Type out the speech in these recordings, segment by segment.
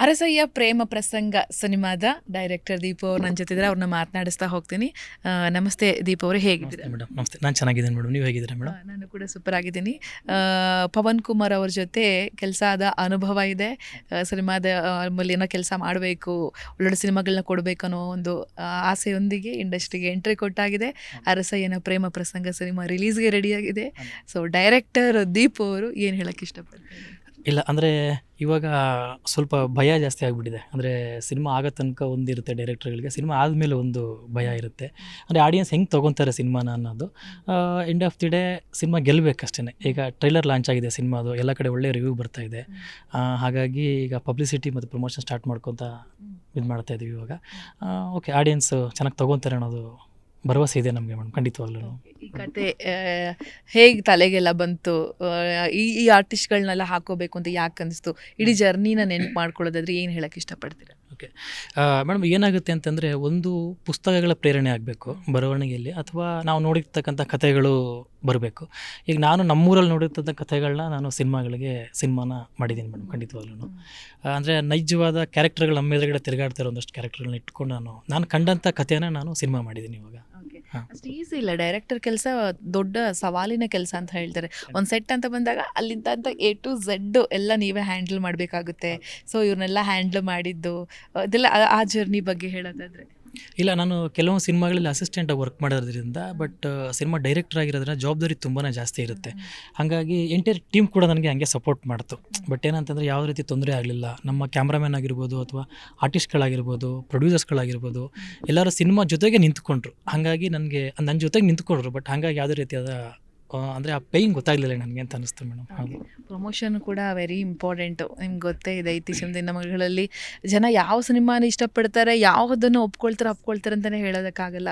ಅರಸಯ್ಯ ಪ್ರೇಮ ಪ್ರಸಂಗ ಸಿನಿಮಾದ ಡೈರೆಕ್ಟರ್ ದೀಪ ಅವ್ರು ನನ್ನ ಜೊತೆ ಇದ್ದಾರೆ ಅವ್ರನ್ನ ಮಾತನಾಡಿಸ್ತಾ ಹೋಗ್ತೀನಿ. ಆ, ನಮಸ್ತೆ ದೀಪ ಅವರು ಹೇಗಿದ್ದೀರಾ? ಮೇಡಮ್ ನಮಸ್ತೆ. ನಾನು ಚೆನ್ನಾಗಿದ್ದೀನಿ ಮೇಡಮ್ ನೀವು ಹೇಗಿದ್ದೀರಾ ಮೇಡಮ್? ನಾನು ಕೂಡ ಸೂಪರ್ ಆಗಿದ್ದೀನಿ. ಆ, ಪವನ್ ಕುಮಾರ್ ಅವ್ರ ಜೊತೆ ಕೆಲಸ ಆದ ಅನುಭವ ಇದೆ. ಆ, ಸಿನಿಮಾದ ಆ, ಆಮೇಲೆ ಏನೋ ಕೆಲಸ ಮಾಡಬೇಕು ಒಳ್ಳೊಳ್ಳೆ ಸಿನಿಮಾಗಳನ್ನ ಕೊಡಬೇಕು ಅನ್ನೋ ಒಂದು ಆ, ಆಸೆಯೊಂದಿಗೆ ಇಂಡಸ್ಟ್ರಿಗೆ ಎಂಟ್ರಿ ಕೊಟ್ಟಾಗಿದೆ. ಅರಸಯ್ಯನ ಪ್ರೇಮ ಪ್ರಸಂಗ ಸಿನಿಮಾ ರಿಲೀಸ್ಗೆ ರೆಡಿಯಾಗಿದೆ ಸೊ ಡೈರೆಕ್ಟರ್ ದೀಪ್ ಅವರು ಏನು ಹೇಳಕ್ಕೆ ಇಷ್ಟಪಡ್ತಾರೆ? ಇಲ್ಲ ಅಂದರೆ ಇವಾಗ ಸ್ವಲ್ಪ ಭಯ ಜಾಸ್ತಿ ಆಗಿಬಿಟ್ಟಿದೆ. ಅಂದರೆ ಸಿನಿಮಾ ಆಗೋ ತನಕ ಒಂದಿರುತ್ತೆ ಡೈರೆಕ್ಟರ್ಗಳಿಗೆ ಸಿನಿಮಾ ಆದಮೇಲೆ ಒಂದು ಭಯ ಇರುತ್ತೆ. ಅಂದರೆ ಆಡಿಯನ್ಸ್ ಹೆಂಗೆ ತೊಗೊತಾರೆ ಸಿನಿಮಾನ ಅನ್ನೋದು. End of the day cinema ಗೆಲ್ಲಬೇಕಷ್ಟೇ ಈಗ ಟ್ರೈಲರ್ ಲಾಂಚ್ ಆಗಿದೆ ಸಿನಿಮಾದು ಎಲ್ಲ ಕಡೆ ಒಳ್ಳೆ ರಿವ್ಯೂ ಬರ್ತಾ ಇದೆ. ಹಾಗಾಗಿ ಈಗ ಪಬ್ಲಿಸಿಟಿ ಮತ್ತು ಪ್ರಮೋಷನ್ ಸ್ಟಾರ್ಟ್ ಮಾಡ್ಕೊತ ಇದು ಮಾಡ್ತಾ ಇದೀವಿ ಇವಾಗ. ಓಕೆ ಆಡಿಯನ್ಸ್ ಚೆನ್ನಾಗಿ ತೊಗೊತಾರೆ ಅನ್ನೋದು ಭರವಸೆ ಇದೆ ನಮಗೆ ಮೇಡಮ್ ಖಂಡಿತವಾಗ್ಲೂ. ಈ ಕತೆ ಹೇಗೆ ತಲೆಗೆಲ್ಲ ಬಂತು ಆ, ಈ ಈ ಆರ್ಟಿಸ್ಟ್ಗಳನ್ನೆಲ್ಲ ಹಾಕೋಬೇಕು ಅಂತ ಯಾಕೆ ಅನಿಸ್ತು? ಇಡೀ ಜರ್ನಿನ ನೆನಪು ಮಾಡ್ಕೊಳ್ಳೋದಾದ್ರೆ ಏನು ಹೇಳಕ್ಕೆ ಇಷ್ಟಪಡ್ತೀರಾ? ಮೇಡಮ್ ಏನಾಗುತ್ತೆ ಅಂತಂದರೆ ಒಂದು ಪುಸ್ತಕಗಳ ಪ್ರೇರಣೆ ಆಗಬೇಕು ಬರವಣಿಗೆಯಲ್ಲಿ ಅಥವಾ ನಾವು ನೋಡಿರ್ತಕ್ಕಂಥ ಕಥೆಗಳು ಬರಬೇಕು. ಈಗ ನಾನು ನಮ್ಮೂರಲ್ಲಿ ನೋಡಿರ್ತಕ್ಕಂಥ ಕಥೆಗಳನ್ನ ನಾನು ಸಿನಿಮಾಗಳಿಗೆ ಸಿನಿಮಾನ ಮಾಡಿದ್ದೀನಿ ಮೇಡಮ್ ಖಂಡಿತವಾಗ್ಲೂ ಅಂದರೆ ನೈಜವಾದ ಕ್ಯಾರೆಕ್ಟರ್ಗಳು ನಮ್ಮ ಎದುರುಗಡೆ ತಿರುಗಾಡ್ತಾ ಇರೋ ಒಂದಷ್ಟು ಕ್ಯಾರೆಕ್ಟರ್ಗಳನ್ನ ಇಟ್ಕೊಂಡು ನಾನು ನಾನು ಕಂಡಂಥ ಕಥೆನ ನಾನು ಸಿನಿಮಾ ಮಾಡಿದ್ದೀನಿ ಇವಾಗ. ಅಷ್ಟು ಈಸಿ ಇಲ್ಲ. ಡೈರೆಕ್ಟರ್ ಕೆಲಸ ದೊಡ್ಡ ಸವಾಲಿನ ಕೆಲಸ ಅಂತ ಹೇಳ್ತಾರೆ. ಒಂದು ಸೆಟ್ ಅಂತ ಬಂದಾಗ ಅಲ್ಲಿಂದ ಅಂತ ಎ ಟು ಝೆಡ್ ಎಲ್ಲ ನೀವೇ ಹ್ಯಾಂಡಲ್ ಮಾಡಬೇಕಾಗುತ್ತೆ. ಸೊ ಇವ್ರನ್ನೆಲ್ಲ ಹ್ಯಾಂಡಲ್ ಮಾಡಿದ್ದು ಅದೆಲ್ಲ ಆ ಜರ್ನಿ ಬಗ್ಗೆ ಹೇಳೋದಾದ್ರೆ. ಇಲ್ಲ ನಾನು ಕೆಲವೊಂದು ಸಿನಿಮಾಗಳಲ್ಲಿ ಅಸಿಸ್ಟೆಂಟಾಗಿ ವರ್ಕ್ ಮಾಡೋದ್ರಿಂದ ಬಟ್ ಸಿನಿಮಾ ಡೈರೆಕ್ಟರ್ ಆಗಿರೋದ್ರಿಂದ ಜವಾಬ್ದಾರಿ ತುಂಬಾ ಜಾಸ್ತಿ ಇರುತ್ತೆ. ಹಾಗಾಗಿ ಎಂಟೈರ್ ಟೀಮ್ ಕೂಡ ನನಗೆ ಹಂಗೆ ಸಪೋರ್ಟ್ ಮಾಡ್ತು. ಬಟ್ ಏನಂತಂದರೆ ಯಾವ ರೀತಿ ತೊಂದರೆ ಆಗಲಿಲ್ಲ. ನಮ್ಮ ಕ್ಯಾಮ್ರಾಮನ್ ಆಗಿರ್ಬೋದು ಅಥವಾ ಆರ್ಟಿಸ್ಟ್ಗಳಾಗಿರ್ಬೋದು ಪ್ರೊಡ್ಯೂಸರ್ಸ್ಗಳಾಗಿರ್ಬೋದು ಎಲ್ಲರೂ ಸಿನಿಮಾ ಜೊತೆಗೆ ನಿಂತ್ಕೊಂಡ್ರು. ಹಾಗಾಗಿ ನನಗೆ ನನ್ನ ಜೊತೆಗೆ ನಿಂತ್ಕೊಂಡ್ರು. ಬಟ್ ಹಾಗಾಗಿ ಯಾವುದೇ ರೀತಿಯಾದ ಅಂದರೆ ಆ ಪೇಯಿಂಗ್ ಗೊತ್ತಾಗಲಿಲ್ಲ ನನಗೆ ಅಂತ ಅನಿಸ್ತು ಮೇಡಮ್ ಹಾಗೆ. ಪ್ರಮೋಷನ್ ಕೂಡ ವೆರಿ ಇಂಪಾರ್ಟೆಂಟು ನಿಮ್ಗೆ ಗೊತ್ತೇ ಇದೆ ಇತ್ತೀಚಿನ ದಿನಗಳಲ್ಲಿ ಜನ ಯಾವ ಸಿನಿಮಾನ ಇಷ್ಟಪಡ್ತಾರೆ ಯಾವುದನ್ನು ಒಪ್ಕೊಳ್ತಾರೆ ಒಪ್ಕೊಳ್ತಾರೆ ಅಂತಲೇ ಹೇಳೋದಕ್ಕಾಗಲ್ಲ.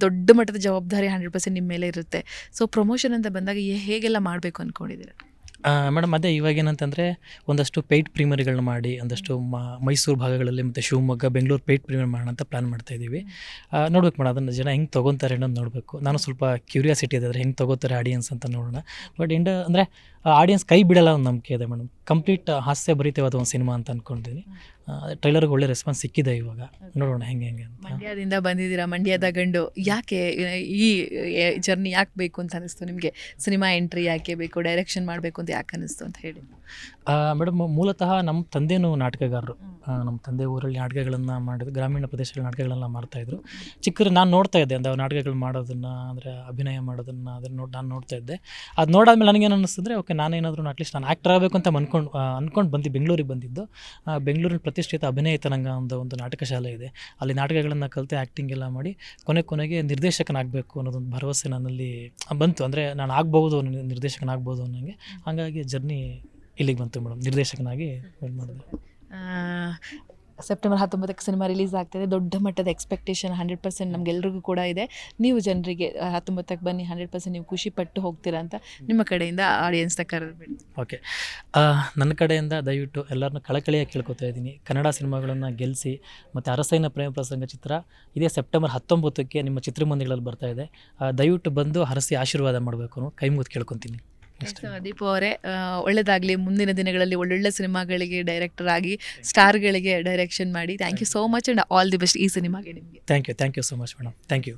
ದೊಡ್ಡ ಮಟ್ಟದ ಜವಾಬ್ದಾರಿ ಹಂಡ್ರೆಡ್ ಪರ್ಸೆಂಟ್ ನಿಮ್ಮ ಮೇಲೆ ಇರುತ್ತೆ. ಸೊ ಪ್ರಮೋಷನ್ ಅಂತ ಬಂದಾಗ ಹೇಗೆಲ್ಲ ಮಾಡಬೇಕು ಅಂದ್ಕೊಂಡಿದ್ದೀರಾ ಮೇಡಮ್, ಅದೇ ಇವಾಗ ಏನಂತಂದರೆ ಒಂದಷ್ಟು ಪೇಯ್ಡ್ ಪ್ರೀಮಿಯರ್ಗಳನ್ನ ಮಾಡಿ, ಒಂದಷ್ಟು ಮೈಸೂರು ಭಾಗಗಳಲ್ಲಿ ಮತ್ತು ಶಿವಮೊಗ್ಗ, ಬೆಂಗಳೂರು ಪೇಯ್ಡ್ ಪ್ರೀಮಿಯರ್ ಮಾಡೋಣ ಅಂತ ಪ್ಲ್ಯಾನ್ ಮಾಡ್ತಾ ಇದ್ದೀವಿ. ನೋಡ್ಬೇಕು ಮೇಡಮ್, ಅದನ್ನು ಜನ ಹೆಂಗೆ ತೊಗೊತಾರೆ ಅನ್ನೋದು ನೋಡಬೇಕು. ನಾನು ಸ್ವಲ್ಪ ಕ್ಯೂರಿಯಾಸಿಟಿ ಇದೆ ಹೆಂಗೆ ತೊಗೋತಾರೆ ಆಡಿಯನ್ಸ್ ಅಂತ ನೋಡೋಣ. ಬಟ್ ಇಂಡ ಅಂದರೆ ಆಡಿಯನ್ಸ್ ಕೈ ಬಿಡಲ್ಲ ಒಂದು ನಂಬಿಕೆ ಇದೆ ಮೇಡಮ್. ಕಂಪ್ಲೀಟ್ ಹಾಸ್ಯ ಭರಿತವಾದ ಒಂದು ಸಿನಿಮಾ ಅಂತ ಅಂದ್ಕೊಂಡಿದ್ದೀನಿ ಟ್ರೈಲರ್ಗೆ ಒಳ್ಳೆ ರೆಸ್ಪಾನ್ಸ್ ಸಿಕ್ಕಿದೆ ಇವಾಗ. ನೋಡೋಣ ಹೆಂಗೆ ಹೆಂಗೆ ಅಂತ. ಮಂಡ್ಯದಿಂದ ಬಂದಿದ್ದೀರಾ? ಮಂಡ್ಯದ ಗಂಡು ಯಾಕೆ ಈ ಜರ್ನಿ ಯಾಕೆ ಬೇಕು ಅಂತ ಅನಿಸ್ತು ನಿಮಗೆ? ಸಿನಿಮಾ ಎಂಟ್ರಿ ಯಾಕೆ ಬೇಕು? ಡೈರೆಕ್ಷನ್ ಮಾಡಬೇಕು ಅಂತ ಯಾಕೆ ಅನಿಸ್ತು ಅಂತ ಹೇಳಿ. ಮೇಡಮ್ ಮೂಲತಃ ನಮ್ಮ ತಂದೆಯೂ ನಾಟಕಗಾರರು. ನಮ್ಮ ತಂದೆ ಊರಲ್ಲಿ ನಾಟಕಗಳನ್ನು ಮಾಡಿದ್ರು ಗ್ರಾಮೀಣ ಪ್ರದೇಶಗಳ ನಾಟಕಗಳನ್ನು ಮಾಡ್ತಾಯಿದ್ರು ಚಿಕ್ಕರು ನಾನು ನೋಡ್ತಾ ಇದ್ದೆ ಅಂದರೆ ನಾಟಕಗಳು ಮಾಡೋದನ್ನು ಅಂದರೆ ಅಭಿನಯ ಮಾಡೋದನ್ನು ಅದನ್ನು ನೋಡಿ ನಾನು ನೋಡ್ತಾ ಇದ್ದೆ. ಅದು ನೋಡಾದ್ಮೇಲೆ ನನಗೇನು ಅನ್ನಿಸ್ತಂದ್ರೆ ಓಕೆ ನಾನೇನಾದರೂ ಅಟ್ಲೀಸ್ಟ್ ನಾನು ಆ್ಯಕ್ಟರ್ ಆಗಬೇಕು ಅಂತ ಅನ್ಕೊಂಡು ಅಂದ್ಕೊಂಡು ಬಂದು ಬೆಂಗಳೂರಿಗೆ ಬಂದಿದ್ದು ಬೆಂಗಳೂರಿನ ಪ್ರತಿಷ್ಠಿತ ಅಭಿನಯ ತರಂಗ ಒಂದು ಒಂದು ನಾಟಕ ಶಾಲೆ ಇದೆ. ಅಲ್ಲಿ ನಾಟಕಗಳನ್ನು ಕಲಿತೆ ಆ್ಯಕ್ಟಿಂಗ್ ಎಲ್ಲ ಮಾಡಿ ಕೊನೆ ಕೊನೆಗೆ ನಿರ್ದೇಶಕನಾಗಬೇಕು ಅನ್ನೋದೊಂದು ಭರವಸೆ ನನ್ನಲ್ಲಿ ಬಂತು. ಅಂದರೆ ನಾನು ಆಗ್ಬೋದು ನಿರ್ದೇಶಕನಾಗ್ಬೋದು ಅನ್ನೋಂಗೆ. ಹಾಗಾಗಿ ಜರ್ನಿ ಇಲ್ಲಿಗೆ ಬಂತು ಮೇಡಮ್ ನಿರ್ದೇಶಕನಾಗಿ ಮಾಡಿದೆ ಸೆಪ್ಟೆಂಬರ್ ಹತ್ತೊಂಬತ್ತಕ್ಕೆ ಸಿನಿಮಾ ರಿಲೀಸ್ ಆಗ್ತಿದೆ. ದೊಡ್ಡ ಮಟ್ಟದ ಎಕ್ಸ್ಪೆಕ್ಟೇಷನ್ ಹಂಡ್ರೆಡ್ ಪರ್ಸೆಂಟ್ ನಮಗೆಲ್ರಿಗೂ ಕೂಡ ಇದೆ. ನೀವು ಜನರಿಗೆ ಹತ್ತೊಂಬತ್ತಕ್ಕೆ ಬನ್ನಿ ಹಂಡ್ರೆಡ್ ಪರ್ಸೆಂಟ್ ನೀವು ಖುಷಿ ಪಟ್ಟು ಹೋಗ್ತೀರಾ ಅಂತ ನಿಮ್ಮ ಕಡೆಯಿಂದ ಆಡಿಯನ್ಸ್ನ ಕರೆದ್ಬಿಡಿ ಓಕೆ ನನ್ನ ಕಡೆಯಿಂದ ದಯವಿಟ್ಟು ಎಲ್ಲರನ್ನ ಕಳಕಳಿಯಾಗಿ ಕೇಳ್ಕೊತಾ ಇದ್ದೀನಿ. ಕನ್ನಡ ಸಿನಿಮಾಗಳನ್ನು ಗೆಲ್ಲಿಸಿ ಮತ್ತು ಅರಸೈನ ಪ್ರೇಮ ಪ್ರಸಂಗ ಚಿತ್ರ, ಇದೇ ಸೆಪ್ಟೆಂಬರ್ ಹತ್ತೊಂಬತ್ತಕ್ಕೆ ನಿಮ್ಮ ಚಿತ್ರಮಂದಿರಗಳಲ್ಲಿ ಬರ್ತಾ ಇದೆ. ದಯವಿಟ್ಟು ಬಂದು ಹರಸಿ ಆಶೀರ್ವಾದ ಮಾಡಬೇಕು ಕೈ ಮುಗಿದು ಕೇಳ್ಕೊತೀನಿ. ದೀಪ ಅವರೇ ಒಳ್ಳೇದಾಗಲಿ ಮುಂದಿನ ದಿನಗಳಲ್ಲಿ ಒಳ್ಳೊಳ್ಳೆ ಸಿನಿಮಾಗಳಿಗೆ ಡೈರೆಕ್ಟರ್ ಆಗಿ ಸ್ಟಾರ್ಗಳಿಗೆ ಡೈರೆಕ್ಷನ್ ಮಾಡಿ. Thank you so much and all the best ಈ ಸಿನಿಮಾಗೆ ನಿಮಗೆ. Thank you thank you so much madam thank you